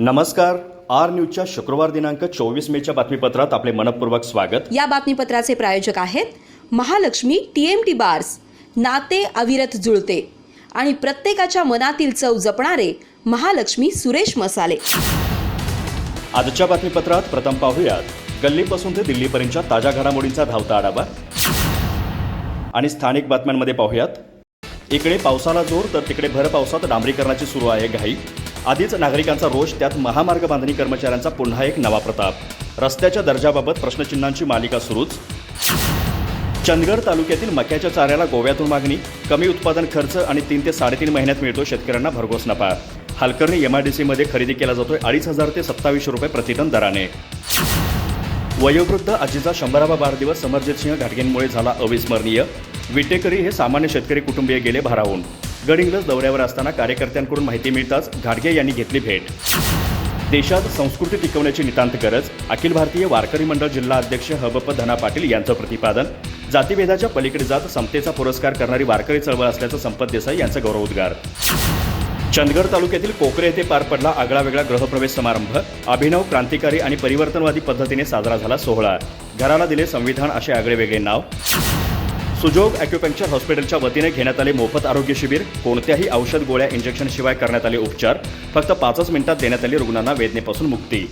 नमस्कार. आर न्यूजच्या शुक्रवार दिनांक चोवीस मेच्या बातमीपत्रात आपले मनपूर्वक स्वागत. या बातमीपत्राचे प्रायोजक आहेत Mahalakshmi T M T bars नाते अविरत जुळते आणि प्रत्येकाच्या मनातील चव जपणारे महालक्ष्मी सुरेश मसाले. आजच्या बातमीपत्रात प्रथम पाहूयात. गल्लीपासून ते दिल्लीपर्यंतच्या ताज्या घडामोडींचा धावता आढावा. आणि स्थानिक बातम्यांमध्ये पाहूयात. इकडे पावसाला जोर तर तिकडे भर पावसात डांबरीकरणाची सुरू आहे घाई. आधीच नागरिकांचा रोष त्यात महामार्ग बांधणी कर्मचाऱ्यांचा पुन्हा एक नवा प्रताप. रस्त्याच्या दर्जाबाबत प्रश्नचिन्हांची मालिका सुरूच. चंदगड तालुक्यातील मक्याच्या चाऱ्याला गोव्यातून मागणी कमी उत्पादन खर्च आणि तीन ते साडेतीन महिन्यात मिळतो शेतकऱ्यांना भरघोस नफा. हलकर्णी एमआयडीसीमध्ये खरेदी केला जातोय अडीच हजार ते सत्तावीसशे रुपये प्रतिटन दराने. वयोवृद्ध आजीचा शंभरावा वाढदिवस समरजितसिंह घाटगेंमुळे झाला अविस्मरणीय. विटेकरी हे सामान्य शेतकरी कुटुंबीय गेले भारावून. गडिंग्लज दौऱ्यावर असताना कार्यकर्त्यांकडून माहिती मिळताच घाटगे यांनी घेतली भेट. देशात संस्कृती टिकवण्याची नितांत गरज अखिल भारतीय वारकरी मंडळ जिल्हा अध्यक्ष हबप धना पाटील यांचं प्रतिपादन जातीभेदाच्या पलीकडे जात समतेचा पुरस्कार करणारी वारकरी चळवळ असल्याचं संपत देसाई यांचं गौरवोद्गार चंदगड तालुक्यातील कोकरे येथे पार पडला आगळा वेगळा गृहप्रवेश समारंभ अभिनव क्रांतिकारी आणि परिवर्तनवादी पद्धतीने साजरा झाला सोहळा. घराला दिले संविधान असे आगळे वेगळे नाव. सुजोग अॅक्युपंक्चर हॉस्पिटलच्या वतीने घेण्यात आले मोफत आरोग्य शिबिर. कोणत्याही औषध गोळ्या इंजेक्शन शिवाय करण्यात आले उपचार. फक्त पाचच मिनिटात देण्यात आली रुग्णांना वेदनेपासून मुक्ती.